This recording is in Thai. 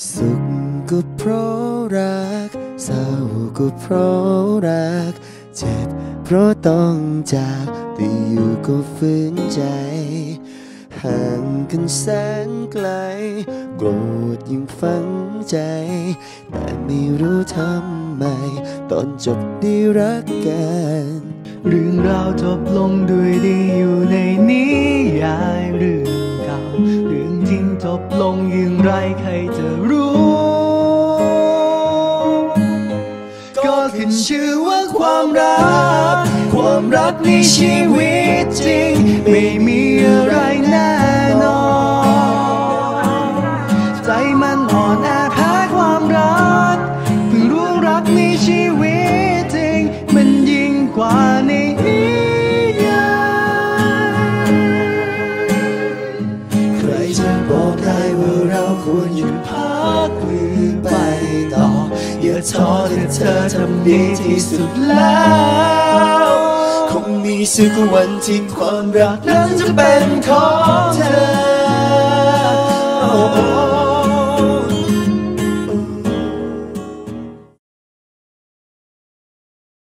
สุขก็เพราะรัก เศร้าก็เพราะรัก เจ็บเพราะต้องจากแต่อยู่ก็ฝืนใจ ห่างกันแสนไกล โกรธยิ่งฝังใจ แต่ไม่รู้ทำไม ตอนจบได้รักกัน เรื่องราวจบลงด้วยดีอยู่ในนิ จบลงอย่างไรใครจะรู้ ก็ขึ้นชื่อว่าความรัก ความรักในชีวิตจริง ไม่มีอะไรแน่นอน ใจมันอ่อนแอ ควรหยุดพักหรือไปต่อ อย่าท้อถ้าเธอทำดีที่สุดแล้ว คงมีสักวันที่ความรักนั้นจะเป็นของเธอ